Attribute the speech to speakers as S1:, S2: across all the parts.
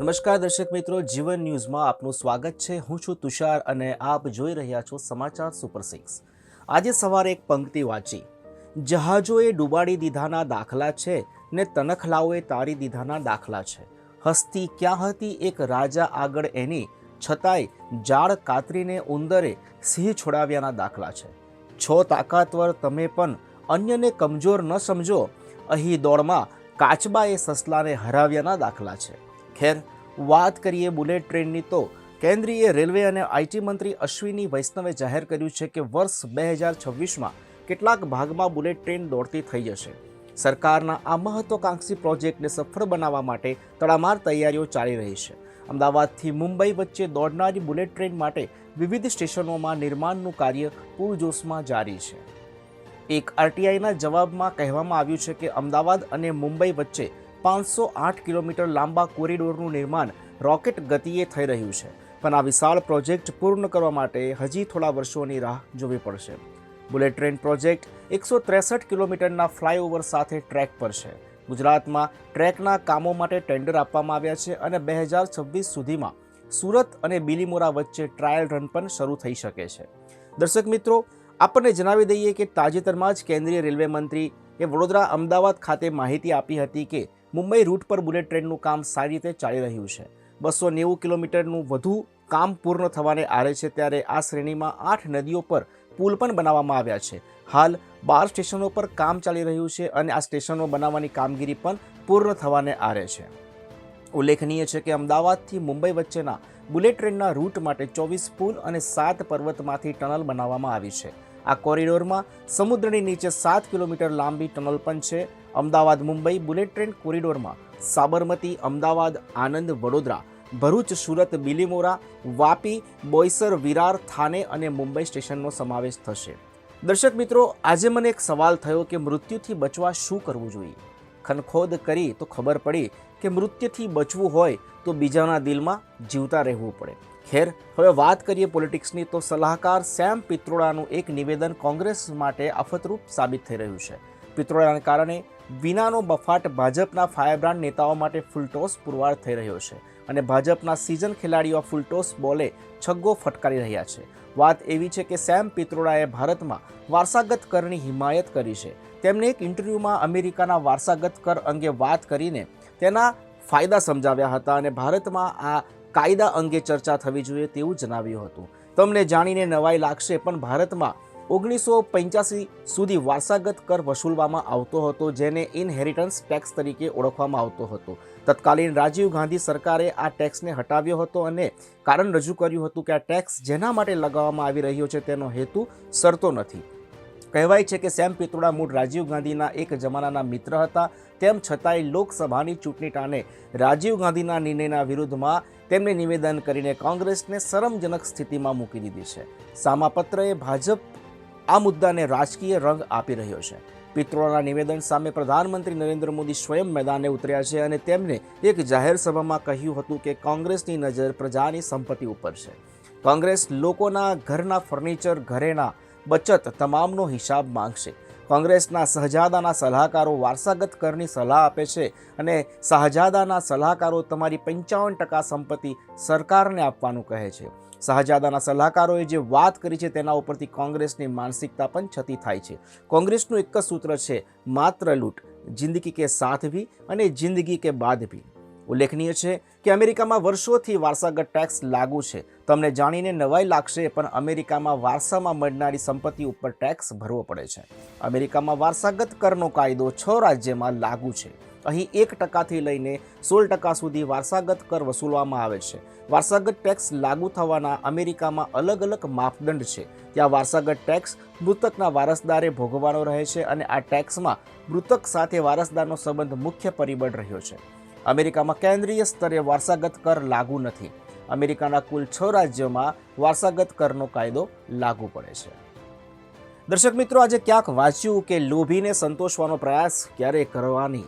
S1: નમસ્કાર દર્શક મિત્રો, જીવન ન્યૂઝમાં આપનું સ્વાગત છે. હું છું તુષાર અને આપ જોઈ રહ્યા છો સમાચાર સુપર સિક્સ. આજે સવારે એક પંક્તિ વાંચી. જહાજોએ ડૂબાડી દીધાના દાખલા છે ને તનખલાઓએ તારી દીધાના દાખલા છે. હસ્તી ક્યાં હતી એક રાજા આગળ એની, છતાંય જાળ કાતરીને ઉંદરે સિંહ છોડાવ્યાના દાખલા છે. છો તાકાતવર તમે પણ અન્યને કમજોર ન સમજો. અહીં દોડમાં કાચબાએ સસલાને હરાવ્યાના દાખલા છે. ખેર, વાત કરીએ બુલેટ ટ્રેનની તો. કેન્દ્રીય રેલવે અને આઈટી મંત્રી અશ્વિની વૈષ્ણવે જાહેર કર્યું છે કે વર્ષ બે હજાર છવ્વીસમાં કેટલાક ભાગમાં બુલેટ ટ્રેન દોડતી થઈ જશે. સરકારના આ મહત્વાકાંક્ષી પ્રોજેક્ટને સફળ બનાવવા માટે તડામાર તૈયારીઓ ચાલી રહી છે. અમદાવાદથી મુંબઈ વચ્ચે દોડનારી બુલેટ ટ્રેન માટે વિવિધ સ્ટેશનોમાં નિર્માણનું કાર્ય પૂરજોશમાં જારી છે. એક આરટીઆઈના જવાબમાં કહેવામાં આવ્યું છે કે અમદાવાદ અને મુંબઈ વચ્ચે પાંચસો આઠ કિલોમીટર લાંબા કોરિડોરનું નિર્માણ રોકેટ ગતિએ થઈ રહ્યું છે. પણ આ વિશાળ પ્રોજેક્ટ પૂર્ણ કરવા માટે હજી થોડા વર્ષોની રાહ જોવી પડશે. બુલેટ ટ્રેન પ્રોજેક્ટ એકસો ત્રેસઠ કિલોમીટરના ફ્લાયઓવર સાથે ટ્રેક પર છે. ગુજરાતમાં ટ્રેકના કામો માટે ટેન્ડર આપવામાં આવ્યા છે અને બે હજાર છવ્વીસ સુધીમાં સુરત અને બિલીમોરા વચ્ચે ટ્રાયલ રન પણ શરૂ થઈ શકે છે. દર્શક મિત્રો, આપણને જણાવી દઈએ કે તાજેતરમાં જ કેન્દ્રીય રેલવે મંત્રી એ વડોદરા અમદાવાદ ખાતે માહિતી આપી હતી કે મુંબઈ રૂટ પર બુલેટ ટ્રેનનું કામ સારી રીતે ચાલી રહ્યું છે. બસો નેવું કિલોમીટરનું વધુ કામ પૂર્ણ થવાને આરે છે ત્યારે આ શ્રેણીમાં આઠ નદીઓ પર પુલ પણ બનાવવામાં આવ્યા છે. હાલ બાર સ્ટેશનો પર કામ ચાલી રહ્યું છે અને આ સ્ટેશનો બનાવવાની કામગીરી પણ પૂર્ણ થવાને આરે છે. ઉલ્લેખનીય છે કે અમદાવાદથી મુંબઈ વચ્ચેના બુલેટ ટ્રેનના રૂટ માટે ચોવીસ પુલ અને સાત પર્વતમાંથી ટનલ બનાવવામાં આવી છે. આ કોરિડોરમાં સમુદ્રની નીચે સાત કિલોમીટર લાંબી ટનલ પણ છે. અમદાવાદ, મુંબઈ બુલેટ ટ્રેન કોરિડોરમાં સાબરમતી, અમદાવાદ, આનંદ, વડોદરા, ભરૂચ, સુરત, બિલીમોરા, વાપી, બોઈસર, વિરાર, થાને અને મુંબઈ સ્ટેશનનો સમાવેશ થશે. દર્શક મિત્રો, આજે મને એક સવાલ થયો કે મૃત્યુથી બચવા શું કરવું જોઈએ? ખનખોદ કરી તો ખબર પડી કે મૃત્યુથી બચવું હોય તો બીજાના દિલમાં જીવતા રહેવું પડે. ખેર, હવે વાત કરીએ પોલિટિક્સની તો સલાહકાર સેમ પિત્રોડાનું એક નિવેદન કોંગ્રેસ માટે આફતરૂપ સાબિત થઈ રહ્યું છે. પિત્રોડાને કારણે વિનાનો બફાટ ભાજપના ફાયરબ્રાન્ડ નેતાઓ માટે ફૂલટોસ પુરવાર થઈ રહ્યો છે અને ભાજપના સિઝન ખેલાડીઓ ફૂલટોસ બોલે છગ્ગો ફટકારી રહ્યા છે. વાત એવી છે કે સેમ પિત્રોડાએ ભારતમાં વારસાગત કરની હિમાયત કરી છે. તેમણે એક ઇન્ટરવ્યૂમાં અમેરિકાના વારસાગત કર અંગે વાત કરીને તેના ફાયદા સમજાવ્યા હતા અને ભારતમાં આ કાયદા અંગે ચર્ચા થવી જોઈએ તેવું જણાવ્યું હતું. તમને જાણીને નવાઈ લાગશે, પણ ભારતમાં ઓગણીસો પંચ્યાસી સુધી વારસાગત કર વસૂલવામાં આવતો હતો, જેને ઇનહેરિટન્સ ટેક્સ તરીકે ઓળખવામાં આવતો હતો. તત્કાલીન રાજીવ ગાંધી સરકારે આ ટેક્સને હટાવ્યો હતો અને કારણ રજૂ કર્યું હતું કે આ ટેક્સ જેના માટે લગાવવામાં આવી રહ્યો છે તેનો હેતુ સરતો નથી. કહેવાય છે કે સેમ પિત્રોડા મૂળ રાજીવ ગાંધીના એક જમાનાના મિત્ર હતા. તેમ છતાંય લોકસભાની ચૂંટણી ટાણે રાજીવ ગાંધીના નિર્ણયના વિરુદ્ધમાં તેમણે નિવેદન કરીને કોંગ્રેસને શરમજનક સ્થિતિમાં મૂકી દીધી છે. સામાપત્રએ ભાજપ આ મુદ્દાને રાજકીય રંગ આપી રહ્યો છે. પિત્રોડાના નિવેદન સામે પ્રધાનમંત્રી નરેન્દ્ર મોદી સ્વયં મેદાને ઉતર્યા છે અને તેમણે એક જાહેર સભામાં કહ્યું હતું કે કોંગ્રેસની નજર પ્રજાની સંપત્તિ ઉપર છે. કોંગ્રેસ લોકોના ઘરના ફર્નિચર ઘરેના બચત તમામનો હિસાબ માંગશે. કોંગ્રેસના શહજાદાના સલાહકારો વારસાગત કરની સલાહ આપે છે અને શાહજાદાના સલાહકારો તમારી પંચાવન ટકા સંપત્તિ સરકારને આપવાનું કહે છે. શાહજાદાના સલાહકારોએ જે વાત કરી છે તેના ઉપરથી કોંગ્રેસની માનસિકતા પણ છતી થાય છે. કોંગ્રેસનું એક જ સૂત્ર છે, માત્ર લૂંટ, જિંદગી કે સાથ ભી અને જિંદગી કે બાદ ભી ઉલ્લેખનીય છે કે અમેરિકામાં વર્ષોથી વારસાગત ટેક્સ લાગુ છે. તમને જાણીને નવાઈ લાગશે, પણ અમેરિકામાં વારસામાં મળનારી સંપત્તિ ઉપર ટેક્સ ભરવો પડે છે. અમેરિકામાં વારસાગત કરનો કાયદો છ રાજ્યમાં લાગુ છે. અહીં એક ટકાથી લઈને સોળ ટકા સુધી વારસાગત કર વસૂલવામાં આવે છે. વારસાગત ટેક્સ લાગુ થવાના અમેરિકામાં અલગ અલગ માપદંડ છે. ત્યાં વારસાગત ટેક્સ મૃતકના વારસદારે ભોગવવાનો રહે છે અને આ ટેક્સમાં મૃતક સાથે વારસદારનો સંબંધ મુખ્ય પરિબળ રહ્યો છે. અમેરિકામાં કેન્દ્રીય સ્તરે વારસાગત કર લાગુ નથી. અમેરિકાના કુલ છ રાજ્યોમાં વારસાગત કરનો કાયદો લાગુ પડે છે. દર્શક મિત્રો, આજે ક્યાંક વાંચ્યું કે લોભીને સંતોષવાનો પ્રયાસ ક્યારે કરવાની?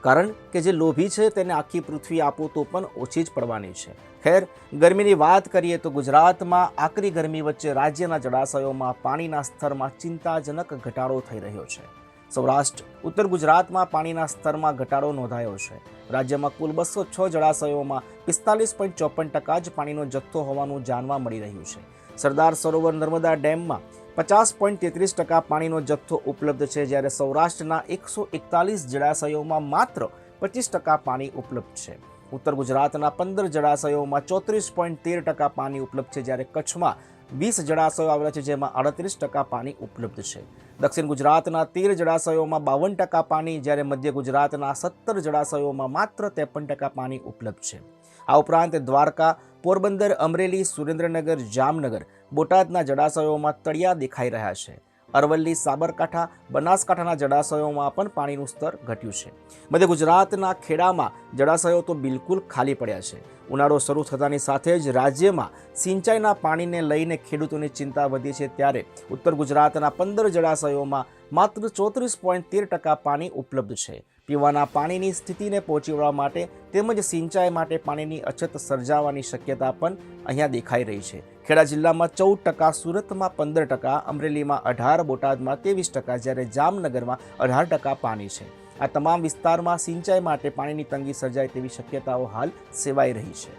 S1: કારણ કે જે લોભી છે તેને આખી પૃથ્વી આપો તો પણ ઓછી જ પડવાની છે. ખેર, ગરમીની વાત કરીએ તો ગુજરાતમાં આકરી ગરમી વચ્ચે રાજ્યના જળાશયોમાં પાણીના સ્તરમાં ચિંતાજનક ઘટાડો થઈ રહ્યો છે. સૌરાષ્ટ્ર, ઉત્તર ગુજરાતમાં પાણીના સ્તરમાં ઘટાડો નોંધાયો છે. રાજ્યમાં કુલ બસો છ જળાશયોમાં પિસ્તાલીસ પોઈન્ટ ચોપન ટકા જ પાણીનો જથ્થો હોવાનું જાણવા મળી રહ્યું છે. સરદાર સરોવર નર્મદા ડેમમાં પચાસ પોઈન્ટ તેત્રીસ ટકા પાણીનો જથ્થો ઉપલબ્ધ છે, જ્યારે સૌરાષ્ટ્રના એકસો એકતાલીસ જળાશયોમાં માત્ર પચીસ ટકા પાણી ઉપલબ્ધ છે. ઉત્તર ગુજરાતના પંદર જળાશયોમાં ચોત્રીસ પોઈન્ટ તેર ટકા પાણી ઉપલબ્ધ છે, જ્યારે કચ્છમાં વીસ જળાશયો આવેલા છે, જેમાં અડત્રીસ ટકા પાણી ઉપલબ્ધ છે. દક્ષિણ ગુજરાતના તેર જળાશયોમાં બાવન ટકા પાણી, જ્યારે મધ્ય ગુજરાતના સત્તર જળાશયોમાં માત્ર ત્રેપન ટકા પાણી ઉપલબ્ધ છે. આ ઉપરાંત દ્વારકા, પોરબંદર, અમરેલી, સુરેન્દ્રનગર, જામનગર, બોટાદના જળાશયોમાં તળિયા દેખાઈ રહ્યા છે. અરવલ્લી, સાબરકાંઠા, બનાસકાંઠાના જળાશયોમાં પણ પાણીનું સ્તર ઘટ્યું છે. મધ્ય ગુજરાતના ખેડામાં જળાશયો તો બિલકુલ ખાલી પડ્યા છે. ઉનાળો શરૂ થતાની સાથે જ રાજ્યમાં સિંચાઈના પાણીને લઈને ખેડૂતોની ચિંતા વધી છે ત્યારે ઉત્તર ગુજરાતના પંદર જળાશયોમાં માત્ર ચોત્રીસ પોઈન્ટ તેર ટકા પાણી ઉપલબ્ધ છે. પીવાના પાણીની સ્થિતિને પહોંચી વળવા માટે તેમજ સિંચાઈ માટે પાણીની અછત સર્જાવાની શક્યતા પણ અહીંયા દેખાઈ રહી છે. ખેડા જિલ્લામાં ચૌદ ટકા, સુરતમાં પંદર ટકા, અમરેલીમાં અઢાર, બોટાદમાં ત્રેવીસ ટકા, જ્યારે જામનગરમાં અઢાર ટકા પાણી છે. આ તમામ વિસ્તારમાં સિંચાઈ માટે પાણીની તંગી સર્જાય તેવી શક્યતાઓ હાલ સેવાઈ રહી છે.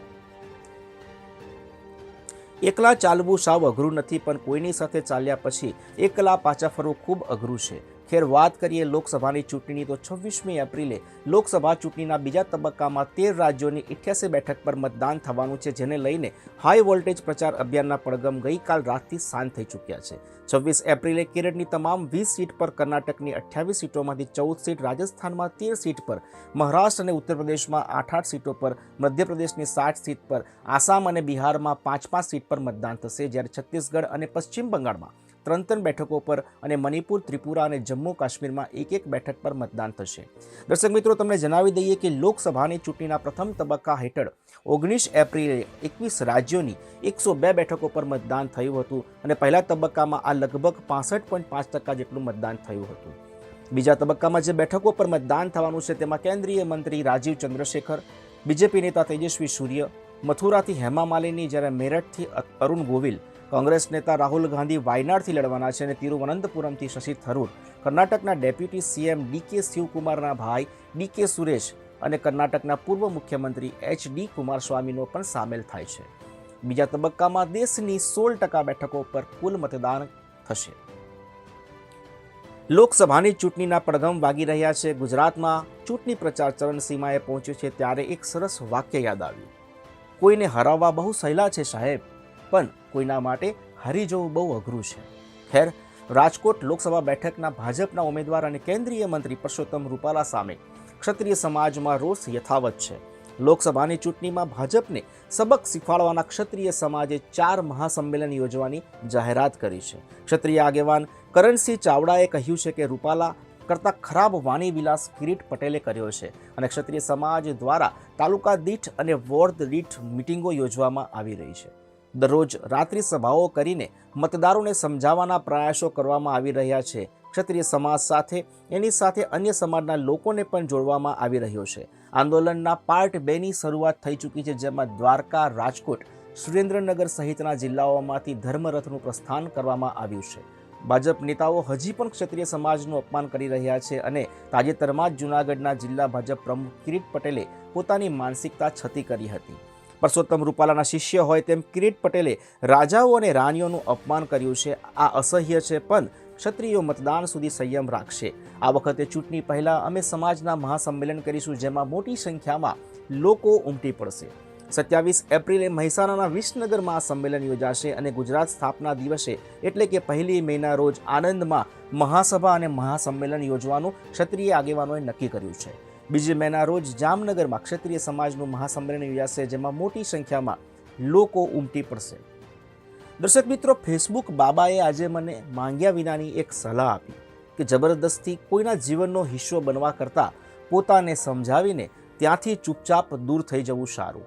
S1: એકલા ચાલવું સાવ અઘરું નથી, પણ કોઈની સાથે ચાલ્યા પછી એકલા પાછા ફરવું ખૂબ અઘરું છે. ખેર વાત કરીએ લોકસભાની ચૂંટણી તો છવ્વીસમી એપ્રિલે લોકસભા ચૂંટણીના બીજા તબક્કામાં તેર રાજ્યોની ઇઠ્યાસી બેઠક પર મતદાન થવાનું છે, જેને લઈને હાઈ વોલ્ટેજ પ્રચાર અભિયાનના પડગમ ગઈકાલ રાતથી શાંત થઈ ચૂક્યા છે. છવ્વીસ એપ્રિલે કેરળની તમામ વીસ સીટ પર કર્ણાટકની અઠ્યાવીસ સીટોમાંથી ચૌદ સીટ રાજસ્થાનમાં તેર સીટ પર, મહારાષ્ટ્ર અને ઉત્તર પ્રદેશમાં આઠ આઠ સીટો પર, મધ્યપ્રદેશની સાઠ સીટ પર, આસામ અને બિહારમાં પાંચ પાંચ સીટ પર મતદાન થશે, જ્યારે છત્તીસગઢ અને પશ્ચિમ બંગાળમાં ત્રણ ત્રણ બેઠકો પર અને મણિપુર, ત્રિપુરા અને જમ્મુ કાશ્મીરમાં એક એક બેઠક પર મતદાન થશે. દર્શક મિત્રો, તમને જણાવી દઈએ કે લોકસભાની ચૂંટણીના પ્રથમ તબક્કા હેઠળ ઓગણીસ એપ્રિલે એકવીસ રાજ્યોની એકસો બે બેઠકો પર મતદાન થયું હતું અને પહેલા તબક્કામાં આ લગભગ પાસઠ પોઈન્ટ પાંચ ટકા જેટલું મતદાન થયું હતું. બીજા તબક્કામાં જે બેઠકો પર મતદાન થવાનું છે તેમાં કેન્દ્રીય મંત્રી રાજીવ ચંદ્રશેખર, બીજેપી નેતા તેજસ્વી સૂર્ય, મથુરાથી હેમા માલિની જ્યારે મેરઠથી અરુણ ગોવિલ કોંગ્રેસ નેતા રાહુલ ગાંધી વાયનાડથી લડવાના છે અને તિરુવનંતપુરમથી શશી થરૂર. કર્ણાટકના ડેપ્યુટી સીએમ ડીકે શિવકુમારના ભાઈ ડીકે સુરેશ અને કર્ણાટકના પૂર્વ મુખ્યમંત્રી એચ ડી કુમારસ્વામીનો પણ સામેલ થાય છે. બીજા તબક્કામાં દેશની સોળ ટકા બેઠકો પર કુલ મતદાન થશે. લોકસભાની ચૂંટણીના પડઘમ વાગી રહ્યા છે. ગુજરાતમાં ચૂંટણી પ્રચાર ચરણસીમાએ પહોંચ્યું છે ત્યારે એક સરસ વાક્ય યાદ આવ્યું. કોઈને હરાવવા બહુ સહેલા છે સાહેબ. પણ કોઈના માટે હારી જવું બહુ અઘરું છે. ખેર, રાજકોટ લોકસભા બેઠકના ભાજપના ઉમેદવાર અને કેન્દ્રીય મંત્રી પરસોત્તમ રૂપાલા સામે ક્ષત્રિય સમાજમાં રોષ યથાવત છે. લોકસભાની ચૂંટણીમાં ભાજપને સબક શીખવાડવાના ક્ષત્રિય સમાજે ચાર મહાસંમેલન યોજવાની જાહેરાત કરી છે. ક્ષત્રિય આગેવાન કરણસિંહ ચાવડાએ કહ્યું છે કે રૂપાલા કરતાં ખરાબ વાણી વિલાસ કિરીટ પટેલે કર્યો છે અને ક્ષત્રિય સમાજ દ્વારા તાલુકા દીઠ અને વોર્ડ દીઠ મિટિંગો યોજવામાં આવી રહી છે. દરરોજ રાત્રિ સભાઓ કરીને મતદારોને સમજાવવાના પ્રયાસો કરવામાં આવી રહ્યા છે. ક્ષત્રિય સમાજ સાથે, એની સાથે અન્ય સમાજના લોકોને પણ જોડવામાં આવી રહ્યો છે. આંદોલનના પાર્ટ બેની શરૂઆત થઈ ચૂકી છે, જેમાં દ્વારકા, રાજકોટ, સુરેન્દ્રનગર સહિતના જિલ્લાઓમાંથી ધર્મરથનું પ્રસ્થાન કરવામાં આવ્યું છે. ભાજપ નેતાઓ હજી પણ ક્ષત્રિય સમાજનું અપમાન કરી રહ્યા છે અને તાજેતરમાં જ જૂનાગઢના જિલ્લા ભાજપ પ્રમુખ કિરીટ પટેલે પોતાની માનસિકતા છતી કરી હતી. પરસોત્તમ રૂપાલાના શિષ્ય હોય તેમ કિરીટ પટેલે રાજાઓ અને રાણીઓનું અપમાન કર્યું છે. આ અસહ્ય છે પણ ક્ષત્રિયો મતદાન સુધી સંયમ રાખશે. આ વખતે ચૂંટણી પહેલાં અમે સમાજના મહાસંમેલન કરીશું, જેમાં મોટી સંખ્યામાં લોકો ઉમટી પડશે. સત્યાવીસ એપ્રિલે મહેસાણાના વિસનગરમાં આ સંમેલન યોજાશે અને ગુજરાત સ્થાપના દિવસે એટલે કે પહેલી મેના રોજ આનંદમાં મહાસભા અને મહાસંમેલન યોજવાનું ક્ષત્રિય આગેવાનોએ નક્કી કર્યું છે. બીજી મેના રોજ જામનગરમાં ક્ષત્રિય સમાજનું મહાસંમેલન યોજાશે, જેમાં મોટી સંખ્યામાં લોકો ઉમટી પડશે. દર્શક મિત્રો, ફેસબુક બાબાએ આજે મને માંગ્યા વિનાની એક સલાહ આપી કે જબરદસ્તી કોઈના જીવનનો હિસ્સો બનવા કરતાં પોતાને સમજાવીને ત્યાંથી ચૂપચાપ દૂર થઈ જવું સારું.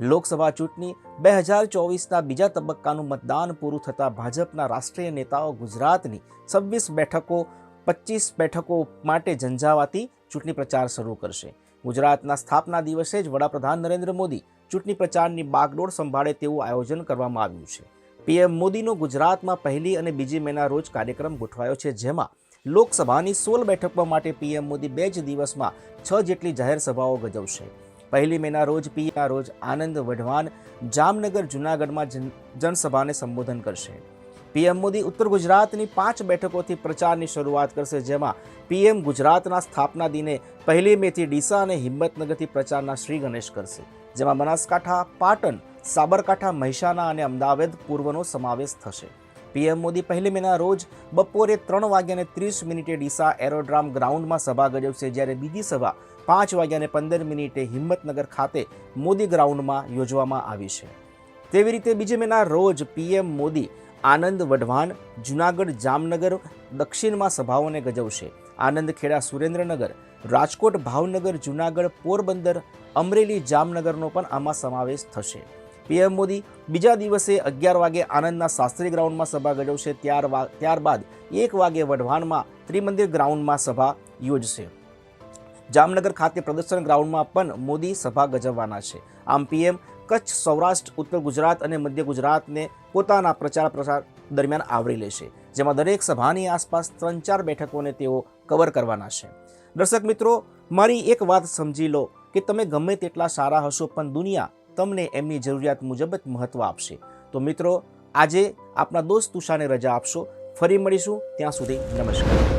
S1: લોકસભા ચૂંટણી બે હજાર ચોવીસના બીજા તબક્કાનું મતદાન પૂરું થતાં ભાજપના રાષ્ટ્રીય નેતાઓ ગુજરાતની છવ્વીસ બેઠકો પચીસ બેઠકો માટે ઝંઝાવાતી ચૂંટણી પ્રચાર શરૂ કરશે. ગુજરાતના સ્થાપના દિવસે જ વડાપ્રધાન નરેન્દ્ર મોદી ચૂંટણી પ્રચારની બાગડોળ સંભાળે તેવું આયોજન કરવામાં આવ્યું છે. પીએમ મોદીનો ગુજરાતમાં પહેલી અને બીજી મેના રોજ કાર્યક્રમ ગોઠવાયો છે, જેમાં લોકસભાની સોળ બેઠકો માટે પીએમ મોદી બે જ દિવસમાં છ જેટલી જાહેર સભાઓ ગજવશે. પહેલી મેના રોજ પીએમના રોજ આનંદ વઢવાન જામનગર જૂનાગઢમાં જન- જનસભાને સંબોધન કરશે. પીએમ મોદી ઉત્તર ગુજરાતની પાંચ બેઠકોથી પ્રચારની શરૂઆત કરશે, જેમાં પીએમ ગુજરાતના સ્થાપના દિને પહેલી મેથી ડીસા અને હિંમતનગરથી પ્રચારના શ્રી ગણેશ કરશે, જેમાં બનાસકાંઠા, પાટણ, સાબરકાંઠા, મહેસાણા અને અમદાવાદ પૂર્વનો સમાવેશ થશે. પીએમ મોદી પહેલી મેના રોજ બપોરે ત્રણ વાગ્યાને ત્રીસ મિનિટે ડીસા એરોડ્રામ ગ્રાઉન્ડમાં સભા ગજવશે, જ્યારે બીજી સભા પાંચ વાગ્યાને પંદર મિનિટે હિંમતનગર ખાતે મોદી ગ્રાઉન્ડમાં યોજવામાં આવી છે. તેવી રીતે બીજી મેના રોજ પીએમ મોદી આનંદ વઢવાણ, જુનાગઢ, જામનગર, દક્ષિણમાં સભાઓને ગજવશે. આનંદ ખેડા સુરેન્દ્રનગર, રાજકોટ, ભાવનગર, જુનાગઢ, પોરબંદર, અમરેલી, જામનગરનો પણ આમાં સમાવેશ થશે. પીએમ મોદી બીજા દિવસે અગિયાર વાગે આનંદના શાસ્ત્રી ગ્રાઉન્ડમાં સભા ગજવશે. ત્યાર ત્યારબાદ એક વાગે વઢવાણમાં ત્રિમંદિર ગ્રાઉન્ડમાં સભા યોજશે. જામનગર ખાતે પ્રદર્શન ગ્રાઉન્ડમાં પણ મોદી સભા ગજવવાના છે. આમ પીએમ કચ્છ, સૌરાષ્ટ્ર, ઉત્તર ગુજરાત અને મધ્ય ગુજરાતને પોતાના પ્રચાર પ્રસાર દરમિયાન આવરી લેશે જેમાં દરેક સભાની આસપાસ ત્રણ ચાર બેઠકોને તેઓ કવર કરવાના છે. દર્શક મિત્રો, મારી એક વાત સમજી લો કે તમે ગમે તેટલા સારા હશો, પણ દુનિયા તમને એમની જરૂરિયાત મુજબ જ મહત્વ આપશે. તો મિત્રો, આજે આપના દોસ્ત તુષાને રજા આપશો. ફરી મળીશું. ત્યાં સુધી નમસ્કાર.